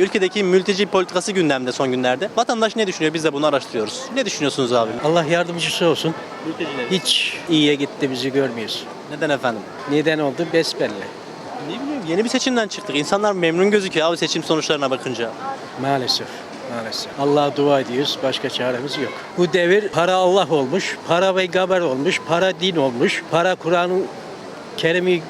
Ülkedeki mülteci politikası gündemde son günlerde. Vatandaş ne düşünüyor? Biz de bunu araştırıyoruz. Ne düşünüyorsunuz abi? Allah yardımcısı olsun. Mülteciler. Hiç iyiye gitti bizi görmüyoruz. Neden efendim? Neden oldu besbelli. Ne bileyim yeni bir seçimden çıktık. İnsanlar memnun gözüküyor abi seçim sonuçlarına bakınca. Maalesef. Maalesef. Allah'a dua ediyoruz. Başka çaremiz yok. Bu devir para Allah olmuş, para peygamber olmuş, para din olmuş, para Kur'an'ın Kerim'i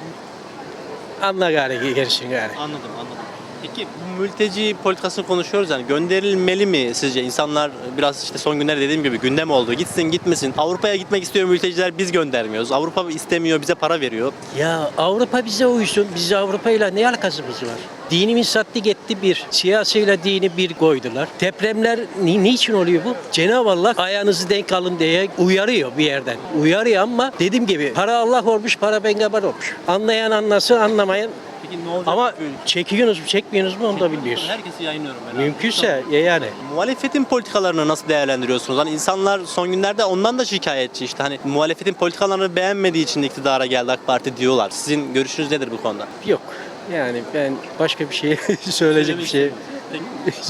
anla gari gersin gari. Anladım anladım. Peki mülteci politikasını konuşuyoruz yani gönderilmeli mi sizce? İnsanlar biraz işte son günlerde dediğim gibi gündem oldu. Gitsin gitmesin. Avrupa'ya gitmek istiyor mülteciler biz göndermiyoruz. Avrupa istemiyor bize para veriyor. Ya Avrupa bize uysun. Bize Avrupa ile ne alakasımız var? Dinimiz sattı gitti bir. Siyasıyla dini bir koydular. Depremler ni- niçin oluyor bu? Cenab-ı Allah ayağınızı denk alın diye uyarıyor bir yerden. Uyarıyor ama dediğim gibi para Allah olmuş, para peygamber olmuş. Anlayan anlasın, anlamayan Peki ne olacak? ama çekiyorsunuz mu, çekmiyorsunuz mu onu da bilmiyoruz. Herkesi yayınlıyorum ben. abi. Mümkünse ya yani. Muhalefetin politikalarını nasıl değerlendiriyorsunuz? Hani insanlar son günlerde ondan da şikayetçi işte. Hani muhalefetin politikalarını beğenmediği için iktidara geldi AK Parti diyorlar. Sizin görüşünüz nedir bu konuda? Yok. Yani ben başka bir şey söyleyecek bir şey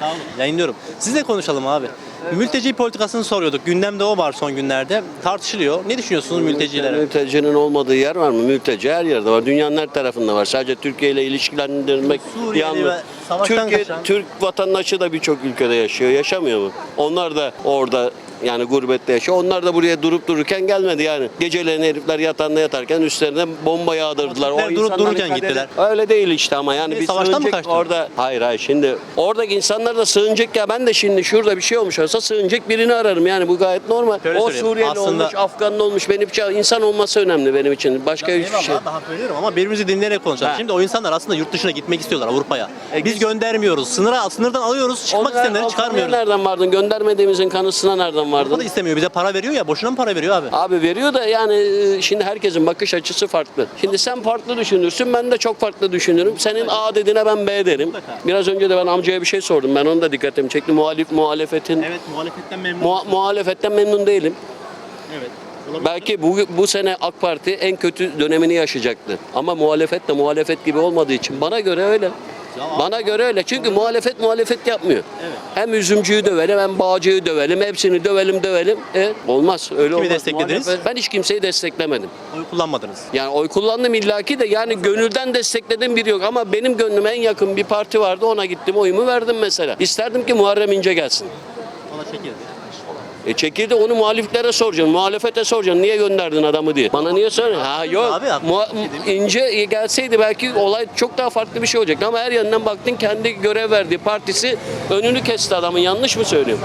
Sağ olun. Yayınlıyorum. Sizle konuşalım abi. Mülteci politikasını soruyorduk. Gündemde o var son günlerde. Tartışılıyor. Ne düşünüyorsunuz mültecilere? Mültecinin olmadığı yer var mı? Mülteci her yerde var. Dünyanın her tarafında var. Sadece Türkiye ile ilişkilendirmek Suriyeli ve savaştan Türkiye, kaçan- Türk vatandaşı da birçok ülkede yaşıyor. Yaşamıyor mu? Onlar da orada yani gurbette yaşıyor. Onlar da buraya durup dururken gelmedi yani. Geceleyin herifler yatağında yatarken üstlerine bomba yağdırdılar. Türkler durup dururken gittiler. Öyle değil işte ama yani Bir bir savaştan mı sığınacak kaçtılar? orada. Hayır hayır şimdi oradaki insanlar da sığınacak ya ben de şimdi şurada bir şey olmuş olsa sığınacak birini ararım yani bu gayet normal. Şöyle o söyleyeyim, Suriyeli aslında- olmuş, Afganlı olmuş benim için insan olması önemli benim için. Başka hiçbir Eyvallah şey. abi, hak veriyorum ama birbirimizi dinleyerek konuşalım. Ha. Şimdi o insanlar aslında yurt dışına gitmek istiyorlar Avrupa'ya. E, Biz biz- göndermiyoruz. Sınıra sınırdan alıyoruz. Çıkmak Onlar- isteyenleri o çıkarmıyoruz. Nereden vardın? Göndermediğimizin kanısına nereden Avrupa vardın? da istemiyor. Bize para veriyor ya. Boşuna mı para veriyor abi? Abi veriyor da yani e, şimdi herkesin bakış açısı farklı. Şimdi sen farklı düşünürsün ben de çok farklı düşünürüm. Senin A dediğine ben B derim. Biraz önce de ben amcaya bir şey sordum. Ben onu da dikkatimi çekti. Muhalif muhalefetin Evet muhalefetten memnun. Muha- muhalefetten memnun değilim. evet. Belki bu, bu sene AK Parti en kötü dönemini yaşayacaktı. Ama muhalefet de muhalefet gibi olmadığı için bana göre öyle. Bana göre öyle. Çünkü muhalefet muhalefet yapmıyor. Evet. Hem üzümcüyü dövelim hem bağcıyı dövelim. Hepsini dövelim dövelim. E, olmaz. Öyle olmaz. desteklediniz? Muhalefet- Ben hiç kimseyi desteklemedim. Oy kullanmadınız. Yani oy kullandım illaki de yani gönülden desteklediğim biri yok. Ama benim gönlüme en yakın bir parti vardı ona gittim oyumu verdim mesela. İsterdim ki Muharrem İnce gelsin. Valla çekildi. E çekildi onu muhaliflere soracaksın. Muhalefete soracaksın. Niye gönderdin adamı diye. Bana niye söyle? Ha yok. Abi, haklı. Muha- İnce gelseydi belki olay çok daha farklı bir şey olacaktı. Ama her yandan baktın kendi görev verdiği partisi önünü kesti adamın. Yanlış mı söylüyorum?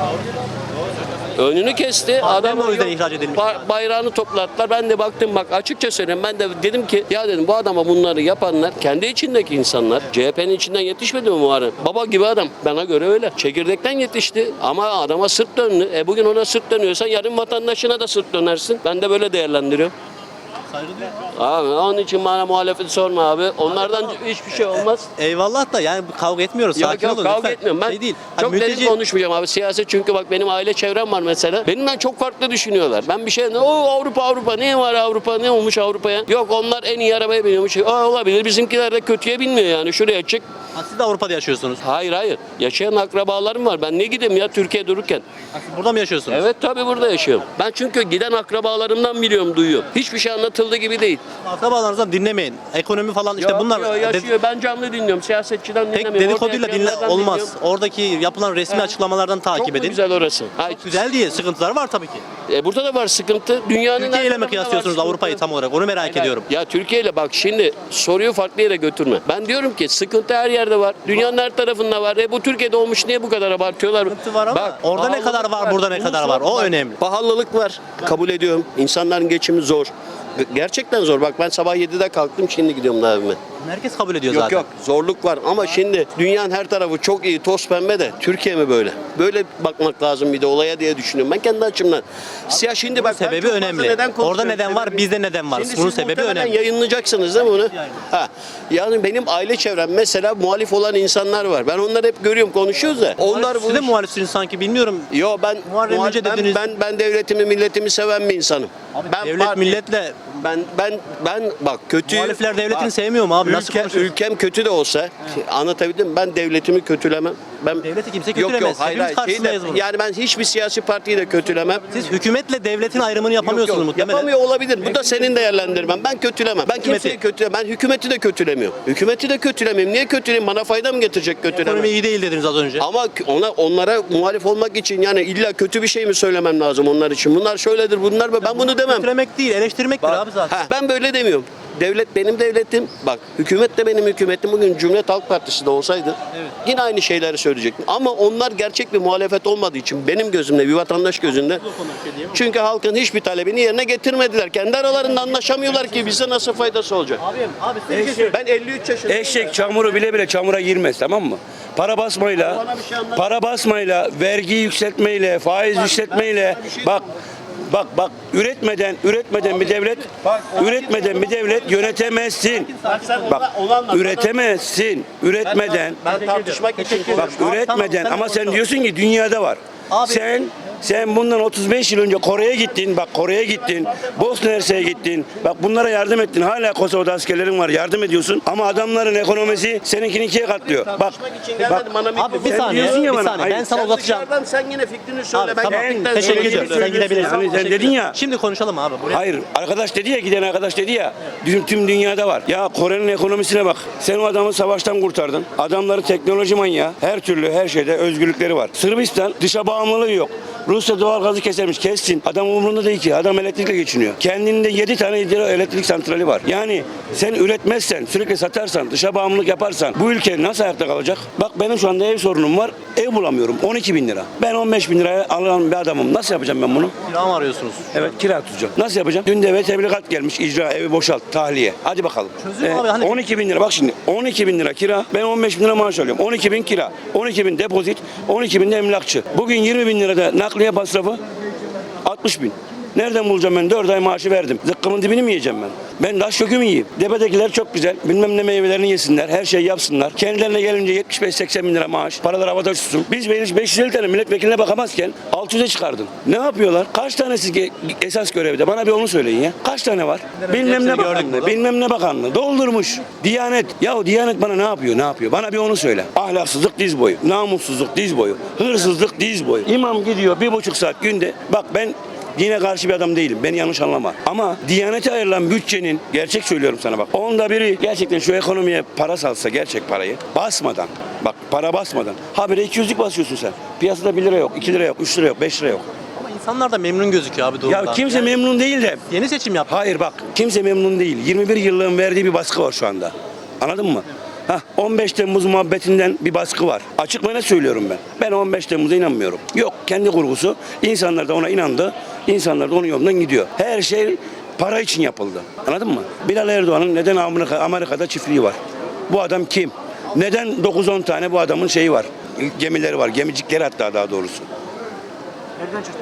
Önünü kesti. Adam o yüzden ihraç edilmiş. Ba- bayrağını toplattılar. Ben de baktım bak açıkça söyleyeyim. Ben de dedim ki ya dedim bu adama bunları yapanlar kendi içindeki insanlar. CHP'nin içinden yetişmedi mi Muharrem? Baba gibi adam. Bana göre öyle. Çekirdekten yetişti. Ama adama sırt döndü. E bugün ona sırt dönüyorsan yarın vatandaşına da sırt dönersin. Ben de böyle değerlendiriyorum. Saygı duyuyorum. Abi onun için bana muhalefeti sorma abi. Onlardan hiçbir şey olmaz. Eyvallah da yani kavga etmiyoruz. Yok Sakin yok olun kavga lütfen. etmiyorum. Ben Şey değil. Hani çok mülteci- derin konuşmayacağım abi. Siyaset çünkü bak benim aile çevrem var mesela. Benimle çok farklı düşünüyorlar. Ben bir şey o Avrupa Avrupa ne var Avrupa ne olmuş Avrupa'ya? Yok onlar en iyi arabaya biniyormuş. Aa, olabilir bizimkiler de kötüye binmiyor yani. Şuraya çık. Ha, Siz de Avrupa'da yaşıyorsunuz. Hayır hayır. Yaşayan akrabalarım var. Ben ne gideyim ya Türkiye dururken. Ha, Siz burada mı yaşıyorsunuz? Evet tabii burada yaşıyorum. Ben çünkü giden akrabalarımdan biliyorum duyuyorum. Hiçbir şey anlatıldığı gibi değil. Akrabalarınızdan dinlemeyin. Ekonomi falan işte Yok, bunlar yok, yaşıyor. Ben canlı dinliyorum. Siyasetçiden tek dinlemiyorum. Dedikoduyla dinle yaşayanlardan olmaz. dinliyorum. Oradaki yapılan resmi açıklamalardan takip Çok mu edin. güzel orası. Ha, Güzel diye sıkıntılar var tabii ki. E burada da var sıkıntı. Dünyanın Türkiye her ile mi tarafında var kıyaslıyorsunuz sıkıntı. Avrupa'yı tam olarak? Onu merak ediyorum. Ya Türkiye ile bak şimdi soruyu farklı yere götürme. Ben diyorum ki sıkıntı her yerde var. Dünyanın her tarafında var. E bu Türkiye'de olmuş niye bu kadar abartıyorlar? Sıkıntı var ama orada ne kadar var, burada ne Bunu kadar var? O Bak, önemli. Pahalılık var. Kabul ediyorum. İnsanların geçimi zor. Gerçekten zor. Bak ben sabah 7'de kalktım şimdi gidiyorum da evime. Herkes kabul ediyor Yok zaten. yok zorluk var ama şimdi dünyanın her tarafı çok iyi toz pembe de Türkiye mi böyle? Böyle bakmak lazım bir de olaya diye düşünüyorum. Ben kendi açımdan. Siyah şimdi bak ben sebebi çok fazla önemli. neden konuşuyorum? Orada neden var, Sebebi- bizde neden var? Şimdi Bunun siz sebebi muhtemelen önemli. yayınlayacaksınız değil mi bunu? Ha. Yani benim aile çevrem mesela muhalif olan insanlar var. Ben onları hep görüyorum konuşuyoruz da. Onlar Siz bu de iş- muhalifsiniz sanki bilmiyorum. Yo ben Muharrem muhal- ben, dediniz. ben ben devletimi milletimi seven bir insanım. ben Devlet parti- milletle ben ben ben bak kötü muhalifler devletini bak, sevmiyor mu abi? nasıl ülke, konuşuyoruz? ülkem kötü de olsa anlatabildim mi? Ben devletimi kötülemem. Ben Devleti kimse Yok yok kötülemez. hayır hayır. Şeyi de- yani ben hiçbir siyasi partiyi de kötülemem. Siz hükümetle devletin ayrımını Yok, yapamıyorsunuz yok, muhtemelen. Yapamıyor olabilir. Bu da senin değerlendirmen. Ben kötülemem. Ben kimseyi Hükümeti. kötülemem. Ben hükümeti de kötülemiyorum. Hükümeti de kötülemiyorum. Niye kötüleyeyim? Bana fayda mı getirecek kötülemem? Ekonomi iyi değil dediniz az önce. Ama ona onlara muhalif olmak için yani illa kötü bir şey mi söylemem lazım onlar için? Bunlar şöyledir, bunlar böyle. Ben bunu demem. Kötülemek değil, eleştirmektir Bak, abi zaten. ha, ben böyle demiyorum. Devlet benim devletim. Bak hükümet de benim hükümetim. Bugün Cumhuriyet Halk Partisi de olsaydı yine aynı şeyleri söyleyecektim. Ama onlar gerçek bir muhalefet olmadığı için benim gözümde, bir vatandaş gözünde. Çünkü halkın hiçbir talebini yerine getirmediler. Kendi aralarında anlaşamıyorlar ki bize nasıl faydası olacak? Abim, abi şey söyleyeyim. Ben 53 yaşındayım. Eşek çamuru bile bile çamura girmez tamam mı? Para basmayla, şey para basmayla, vergi yükseltmeyle, faiz yükseltmeyle bak bak bak üretmeden üretmeden bir devlet üretmeden bir devlet yönetemezsin. Bak üretemezsin. Üretmeden Ben tartışmak için bak üretmeden ama sen diyorsun ki dünyada var. Abi- Sen sen bundan 35 yıl önce Kore'ye gittin. Bak Kore'ye gittin. Bosna Hersek'e gittin. Bak bunlara yardım ettin. Hala Kosova'da askerlerin var. Yardım ediyorsun. Ama adamların ekonomisi seninkini ikiye katlıyor. Bak. Bana Abi bir Sen saniye, diyorsun ya bir bana, saniye. Ben hayır. sana uzatacağım. dışarıdan sen yine fikrini söyle. Abi ben tamam, teşekkür ediyorum. Sen gidebilirsin. Hani sen dedin ya. Şimdi konuşalım abi. Buraya. Hayır arkadaş dedi ya giden arkadaş dedi ya tüm, tüm dünyada var. Ya Kore'nin ekonomisine bak. Sen o adamı savaştan kurtardın. Adamları teknoloji manyağı. Her türlü her şeyde özgürlükleri var. Sırbistan dışa bağımlılığı yok. Rusya doğal gazı kesermiş kessin. Adam umurunda değil ki. Adam elektrikle geçiniyor. Kendinde 7 tane elektrik santrali var. Yani sen üretmezsen, sürekli satarsan, dışa bağımlılık yaparsan bu ülke nasıl ayakta kalacak? Bak benim şu anda ev sorunum var. Ev bulamıyorum. 12 bin lira. Ben 15 bin liraya alan bir adamım. Nasıl yapacağım ben bunu? Kira mı arıyorsunuz? Evet kira tutacağım. Nasıl yapacağım? Dün de eve tebligat gelmiş icra evi boşalt tahliye. Hadi bakalım. Çözüm abi, hani- 12 bin lira bak şimdi 12 bin lira kira ben 15 bin lira maaş alıyorum. 12 bin kira 12 bin depozit 12 bin de emlakçı. Bugün 20 bin lirada nakliye masrafı 60 bin. Nereden bulacağım ben? 4 ay maaşı verdim. Zıkkımın dibini mi yiyeceğim ben? Ben taş kökü mü yiyeyim? Depedekiler çok güzel. Bilmem ne meyvelerini yesinler. Her şeyi yapsınlar. Kendilerine gelince 75-80 bin lira maaş. Paralar havada uçsun. Biz 550 tane milletvekiline bakamazken 600'e çıkardın. Ne yapıyorlar? Kaç tanesi esas görevde? Bana bir onu söyleyin ya. Kaç tane var? Bilmem ne bakanlığı. Bilmem ne bakanlığı. Doldurmuş. Diyanet. Ya Diyanet bana ne yapıyor? Ne yapıyor? Bana bir onu söyle. Ahlaksızlık diz boyu. Namussuzluk diz boyu. Hırsızlık diz boyu. İmam gidiyor bir buçuk saat günde. Bak ben Dine karşı bir adam değilim. Beni yanlış anlama. Ama Diyanete ayrılan bütçenin gerçek söylüyorum sana bak. Onda biri gerçekten şu ekonomiye para salsa gerçek parayı basmadan bak para basmadan habire 200'lük basıyorsun sen. Piyasada 1 lira yok, 2 lira yok, 3 lira yok, 5 lira yok. Ama insanlar da memnun gözüküyor abi durumdan. Ya kimse Yani memnun değil de Yeni seçim yaptı. Hayır bak kimse memnun değil. 21 yıllığın verdiği bir baskı var şu anda. Anladın mı? Hah, 15 Temmuz muhabbetinden bir baskı var. Açık ve net söylüyorum ben. Ben 15 Temmuz'a inanmıyorum. Yok kendi kurgusu. İnsanlar da ona inandı. İnsanlar da onun yolundan gidiyor. Her şey para için yapıldı. Anladın mı? Bilal Erdoğan'ın neden Amerika, Amerika'da çiftliği var? Bu adam kim? Neden 9-10 tane bu adamın şeyi var? Gemileri var. Gemicikleri hatta daha doğrusu. Nereden çıktı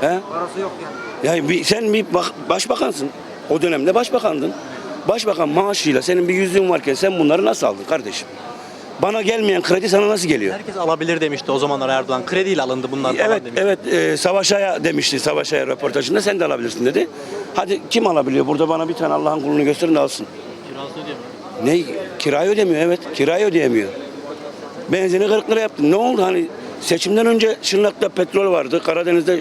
bunlar? He? Parası yok yani. Yani bir, sen bir bak, başbakansın. O dönemde başbakandın. Başbakan maaşıyla senin bir yüzüğün varken sen bunları nasıl aldın kardeşim? Bana gelmeyen kredi sana nasıl geliyor? Herkes alabilir demişti o zamanlar Erdoğan. Krediyle alındı bunlar falan Evet, demişti. evet. E, Savaş'a demişti Savaş'a röportajında sen de alabilirsin dedi. Hadi kim alabiliyor? Burada bana bir tane Allah'ın kulunu gösterin de alsın. Ne? Kirayı ödemiyor evet. Kirayı ödeyemiyor. Benzini 40 lira yaptı. Ne oldu hani seçimden önce Şırnak'ta petrol vardı. Karadeniz'de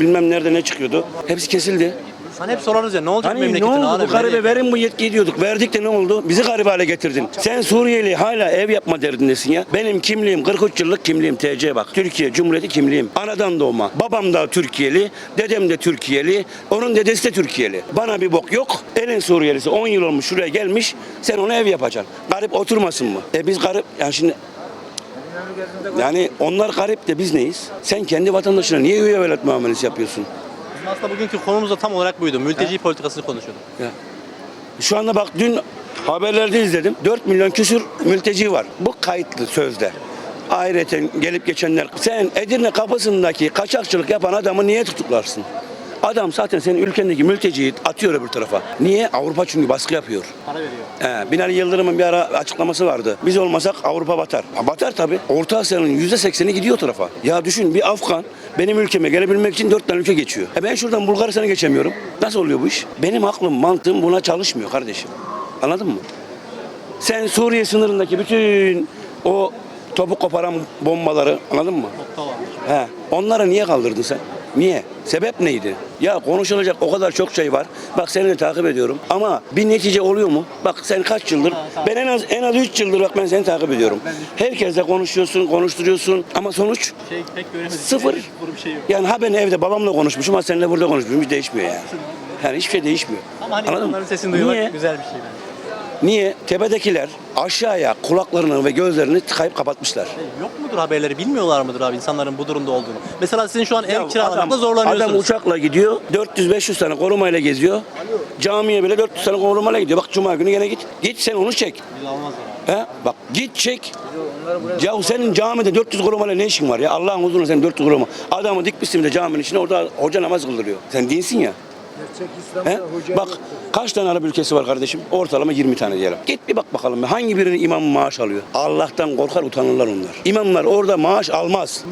bilmem nerede ne çıkıyordu. Hepsi kesildi. Hani hep sorarız ya ne olacak Hani ne memleketin oldu hali? bu garibe verin bu yetkiyi diyorduk. Verdik de ne oldu? Bizi garip hale getirdin. Sen Suriyeli hala ev yapma derdindesin ya. Benim kimliğim 43 yıllık kimliğim TC bak. Türkiye Cumhuriyeti kimliğim. Anadan doğma. Babam da Türkiye'li. Dedem de Türkiye'li. Onun dedesi de Türkiye'li. Bana bir bok yok. Elin Suriyelisi 10 yıl olmuş şuraya gelmiş. Sen ona ev yapacaksın. Garip oturmasın mı? E biz garip yani şimdi yani onlar garip de biz neyiz? Sen kendi vatandaşına niye üye velat muamelesi yapıyorsun? Aslında bugünkü konumuz da tam olarak buydu. Mülteci politikasını konuşuyorduk. Ya. Şu anda bak dün haberlerde izledim. 4 milyon küsür mülteci var. Bu kayıtlı sözde. Ayrıca gelip geçenler. Sen Edirne kapısındaki kaçakçılık yapan adamı niye tutuklarsın? Adam zaten senin ülkendeki mülteciyi atıyor öbür tarafa. Niye? Avrupa çünkü baskı yapıyor. Para veriyor. He, Binali Yıldırım'ın bir ara açıklaması vardı. Biz olmasak Avrupa batar. Ha, batar tabii. Orta Asya'nın yüzde sekseni gidiyor o tarafa. Ya düşün bir Afgan benim ülkeme gelebilmek için dört tane ülke geçiyor. E ben şuradan Bulgaristan'a geçemiyorum. Nasıl oluyor bu iş? Benim aklım, mantığım buna çalışmıyor kardeşim. Anladın mı? Sen Suriye sınırındaki bütün o topuk koparan bombaları anladın mı? He. Onları niye kaldırdın sen? Sebep neydi? Ya konuşulacak o kadar çok şey var. Bak seni de takip ediyorum. Ama bir netice oluyor mu? Bak sen kaç yıldır? Ben en az en az 3 yıldır bak ben seni takip ediyorum. Herkesle konuşuyorsun, konuşturuyorsun ama sonuç Şey pek. Sıfır. Bir şey yok. yani ha ben evde babamla konuşmuşum ha seninle burada konuşmuşum hiç değişmiyor yani. Yani hiçbir şey değişmiyor. Ama hani Anladın mı? insanların sesini duymak Niye? güzel bir şey bence. Niye? Tepedekiler aşağıya kulaklarını ve gözlerini tıkayıp kapatmışlar. Yok mudur haberleri bilmiyorlar mıdır abi insanların bu durumda olduğunu? Mesela sizin şu an ev kiralamakta zorlanıyorsunuz. Adam uçakla gidiyor, 400-500 tane korumayla geziyor. Camiye bile 400 tane korumayla gidiyor. Bak cuma günü gene git. Git sen onu çek. Biz almazlar abi. He? Bak git çek. Ya senin camide 400 korumayla ne işin var ya? Allah'ın huzuruna sen 400 koruma. Adamı dikmişsin de caminin içine orada hoca namaz kıldırıyor. Sen dinsin ya. He? Bak kaç tane Arap ülkesi var kardeşim? Ortalama 20 tane diyelim. Git bir bak bakalım hangi birinin imam maaş alıyor? Allah'tan korkar utanırlar onlar. İmamlar orada maaş almaz.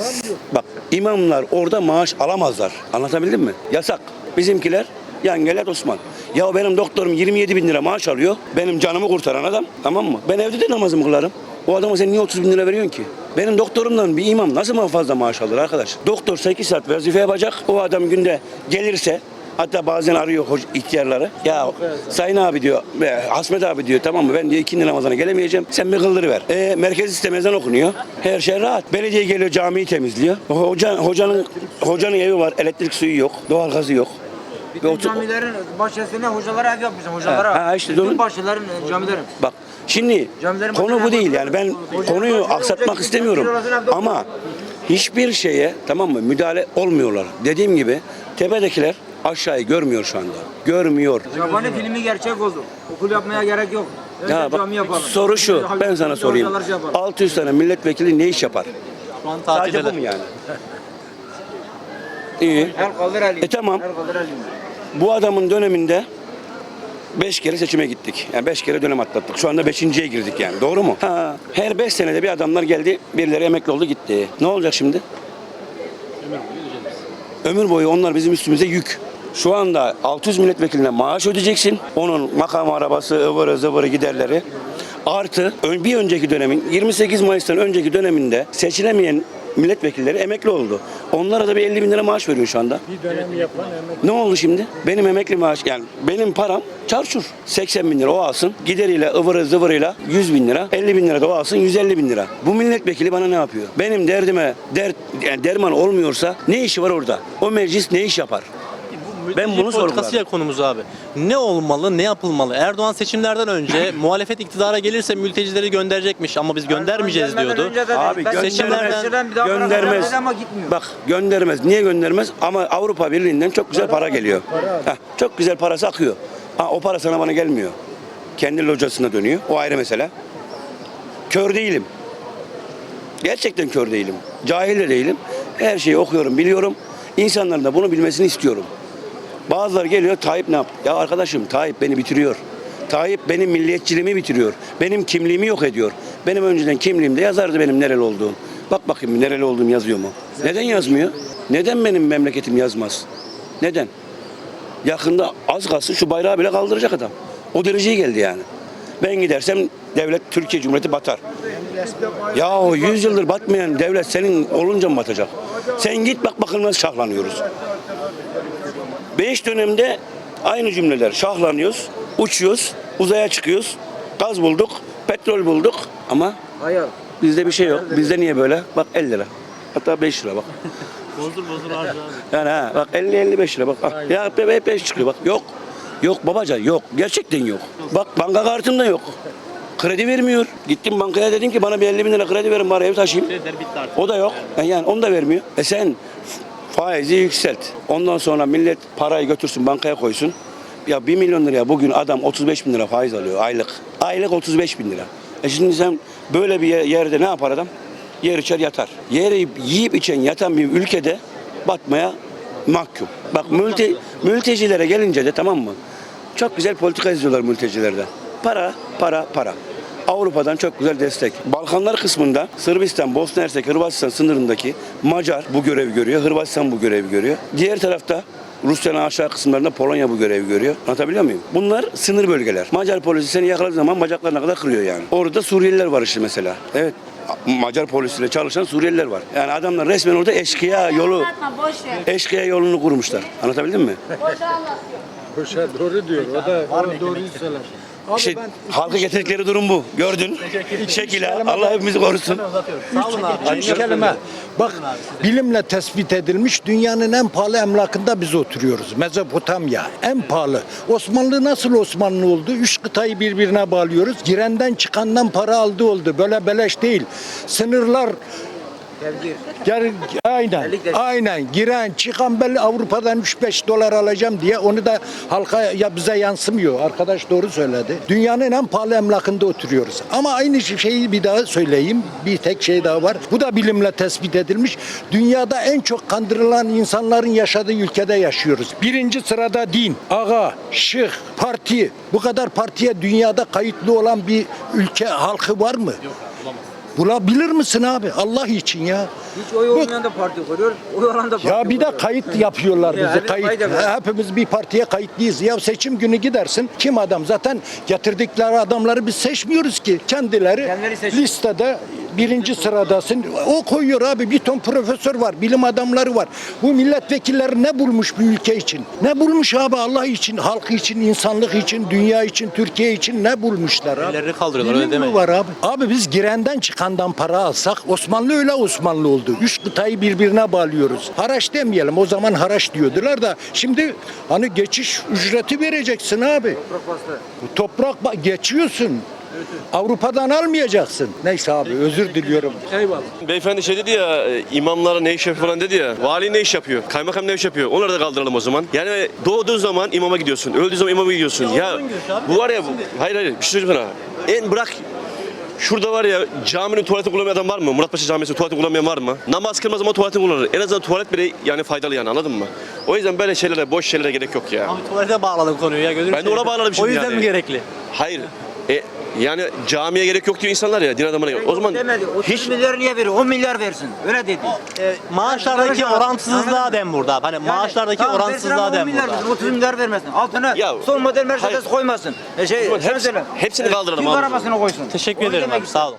Bak imamlar orada maaş alamazlar. Anlatabildim mi? Yasak. Bizimkiler yan gelet Osman. Ya benim doktorum 27 bin lira maaş alıyor. Benim canımı kurtaran adam. Tamam mı? Ben evde de namazımı kılarım. O adama sen niye 30 bin lira veriyorsun ki? Benim doktorumdan bir imam nasıl fazla maaş alır arkadaş? Doktor 8 saat vazife yapacak. O adam günde gelirse Hatta bazen arıyor ihtiyarları. Ya Sayın abi diyor, e, Hasmet abi diyor tamam mı ben diyor ikindi namazına gelemeyeceğim. Sen bir kıldırıver. E, merkez sistem ezan okunuyor. Her şey rahat. Belediye geliyor camiyi temizliyor. Hoca, hocanın hocanın evi var. Elektrik suyu yok. Doğalgazı yok. Ve Bütün otur- camilerin bahçesine hocalara ev yapmışlar. Hocalara. Ha, ha, işte Bütün bahçelerin, e, camilerin. Bak şimdi Camilerin konu başına bu değil yani ben Hoca- konuyu hoca- aksatmak hoca- istemiyorum hocaların evde ama hiçbir şeye tamam mı müdahale olmuyorlar. Dediğim gibi tepedekiler aşağıyı görmüyor şu anda. Görmüyor. Yabani filmi gerçek oldu. Okul yapmaya gerek yok. Önce Ya bak cami yapalım. soru şu ben sana Önce sorayım. hocalar şey yapalım. 600 tane milletvekili ne iş yapar? Şu an Sadece bu tatildeler. mu yani? İyi. El kaldır elini. E tamam. El kaldır elini. Bu adamın döneminde beş kere seçime gittik. Yani beş kere dönem atlattık. Şu anda beşinciye girdik yani. Doğru mu? Ha, her beş senede bir adamlar geldi. Birileri emekli oldu gitti. Ne olacak şimdi? Ömür boyu onlar bizim üstümüze yük. Şu anda 600 milletvekiline maaş ödeyeceksin. Onun makam arabası, ıvırı zıvırı giderleri. Artı bir önceki dönemin 28 Mayıs'tan önceki döneminde seçilemeyen milletvekilleri emekli oldu. Onlara da bir 50 bin lira maaş veriyor şu anda. Ne oldu şimdi? Benim emekli maaş yani benim param çarçur. 80 bin lira o alsın. Gideriyle ıvırı zıvırıyla 100 bin lira. 50 bin lira da o alsın 150 bin lira. Bu milletvekili bana ne yapıyor? Benim derdime dert, yani derman olmuyorsa ne işi var orada? O meclis ne iş yapar? Ben bunu politikası ya konumuz abi. Ne olmalı, ne yapılmalı? Erdoğan seçimlerden önce muhalefet iktidara gelirse mültecileri gönderecekmiş ama biz göndermeyeceğiz diyordu. Abi göndermez. seçimlerden Göndermez. ama gitmiyor. Bak göndermez. Niye göndermez? Ama Avrupa Birliği'nden çok güzel para geliyor. Heh, çok güzel parası akıyor. Ha, o para sana bana gelmiyor. Kendi locasına dönüyor. O ayrı mesele. Kör değilim. Gerçekten kör değilim. Cahil de değilim. Her şeyi okuyorum, biliyorum. İnsanların da bunu bilmesini istiyorum. Bazıları geliyor Tayyip ne yap? Ya arkadaşım Tayyip beni bitiriyor. Tayyip benim milliyetçiliğimi bitiriyor. Benim kimliğimi yok ediyor. Benim önceden kimliğimde yazardı benim nereli olduğum. Bak bakayım nereli olduğum yazıyor mu? Neden yazmıyor? Neden benim memleketim yazmaz? Neden? Yakında az kalsın şu bayrağı bile kaldıracak adam. O dereceye geldi yani. Ben gidersem devlet Türkiye Cumhuriyeti batar. Ya o 100 yıldır batmayan devlet senin olunca mı batacak? Sen git bak bakalım nasıl şahlanıyoruz. Beş dönemde aynı cümleler. Şahlanıyoruz, uçuyoruz, uzaya çıkıyoruz. Gaz bulduk, petrol bulduk ama Hayal. bizde bir şey yok. Bizde niye böyle? Bak 50 lira. Hatta 5 lira bak. Bozdur bozdur harca abi. Yani ha bak 50-55 lira bak. Ah, ya hep hep 5 çıkıyor bak. Yok. Yok babacan yok. Gerçekten yok. Bak banka kartımda yok. Kredi vermiyor. Gittim bankaya dedim ki bana bir 50 bin lira kredi verin bari ev taşıyayım. Krediler bitti artık. O da yok. E Yani onu da vermiyor. E sen faizi yükselt. Ondan sonra millet parayı götürsün bankaya koysun. Ya 1 milyon liraya bugün adam 35 bin lira faiz alıyor aylık. Aylık 35 bin lira. E şimdi sen böyle bir yer- yerde ne yapar adam? Yer içer yatar. Yeri yiyip içen yatan bir ülkede batmaya mahkum. Bak mülte, mültecilere gelince de tamam mı? Çok güzel politika izliyorlar mültecilerde. Para, para, para. Avrupa'dan çok güzel destek. Balkanlar kısmında Sırbistan, Bosna Hersek, Hırvatistan sınırındaki Macar bu görevi görüyor. Hırvatistan bu görevi görüyor. Diğer tarafta Rusya'nın aşağı kısımlarında Polonya bu görevi görüyor. Anlatabiliyor muyum? Bunlar sınır bölgeler. Macar polisi seni yakaladığı zaman bacaklarına kadar kırıyor yani. Orada Suriyeliler var işte mesela. Evet. Macar polisiyle çalışan Suriyeliler var. Yani adamlar resmen orada eşkıya yolu Anlatma boş ver. eşkıya yolunu kurmuşlar. Anlatabildim mi? Boşa doğru diyor. O da doğruyu söyler. Abi İşte ben halkı getirdikleri durum bu. Gördün. Şekil ha. Allah hepimizi korusun. Sağ olun abi. üç kelime. Bak bilimle tespit edilmiş dünyanın en pahalı emlakında biz oturuyoruz. Mezopotamya en pahalı. Osmanlı nasıl Osmanlı oldu? Üç kıtayı birbirine bağlıyoruz. Girenden çıkandan para aldı oldu. Böyle beleş değil. Sınırlar Gel, aynen, aynen. Giren, çıkan belli Avrupa'dan 3-5 dolar alacağım diye onu da halka ya bize yansımıyor. Arkadaş doğru söyledi. Dünyanın en pahalı emlakında oturuyoruz. Ama aynı şeyi bir daha söyleyeyim. Bir tek şey daha var. Bu da bilimle tespit edilmiş. Dünyada en çok kandırılan insanların yaşadığı ülkede yaşıyoruz. Birinci sırada din, ağa, şık, parti. Bu kadar partiye dünyada kayıtlı olan bir ülke halkı var mı? Bulabilir misin abi? Allah için ya. Hiç oy olmayan da parti kuruyor. Oy olan da parti Ya bir de kuruyor. kayıt yapıyorlar Ya bizi. evet, Kayıt. Hepimiz bir partiye kayıtlıyız. Ya seçim günü gidersin. Kim adam? Zaten getirdikleri adamları biz seçmiyoruz ki. Kendileri, Kendileri seçiyor. listede birinci sıradasın. O koyuyor abi. Bir ton profesör var. Bilim adamları var. Bu milletvekilleri ne bulmuş bu ülke için? Ne bulmuş abi Allah için, halk için, insanlık için, dünya için, Türkiye için ne bulmuşlar abi? Ellerini kaldırıyorlar, öyle demeyin. var abi? Abi biz girenden çıkandan para alsak Osmanlı öyle Osmanlı oldu. Üç kıtayı birbirine bağlıyoruz. Haraç demeyelim o zaman haraç diyordular da şimdi hani geçiş ücreti vereceksin abi. Bu Toprak ba- geçiyorsun. Avrupa'dan almayacaksın. Neyse abi özür diliyorum. Beyefendi şey dedi ya e, imamlara ne iş yapıyor falan dedi ya. Vali ne iş yapıyor? Kaymakam ne iş yapıyor? Onları da kaldıralım o zaman. Yani doğduğun zaman imama gidiyorsun. Öldüğün zaman imama gidiyorsun. Ya, bu var ya bu. Hayır hayır bir şey söyleyeyim sana. En bırak Şurada var ya caminin tuvaleti kullanmayan adam var mı? Muratpaşa Camisi'nin tuvaletini kullanmayan var mı? Namaz kılmaz ama tuvaletini kullanır. En azından tuvalet bile yani faydalı yani anladın mı? O yüzden böyle şeylere, boş şeylere gerek yok ya. Abi tuvalete bağladın konuyu ya gözünü Ben de ona bağladım şimdi O yüzden yani. mi gerekli? Hayır. E, yani camiye gerek yok diyor insanlar ya din adamına. O zaman demedi. 30 hiç milyar niye veriyor? 10 milyar versin. Öyle dedi. E, maaşlardaki Anladın mı? oransızlığa dem burada. Hani maaşlardaki tamam, versin oransızlığa ama 10 dem milyar burada. versin, 30 milyar vermesin. Altına Ya, son model Mercedes hayır. koymasın. E şey, hepsi- hepsini kaldıralım Türk abi. arabasını koysun. Teşekkür Onu ederim demek abi sağ olun.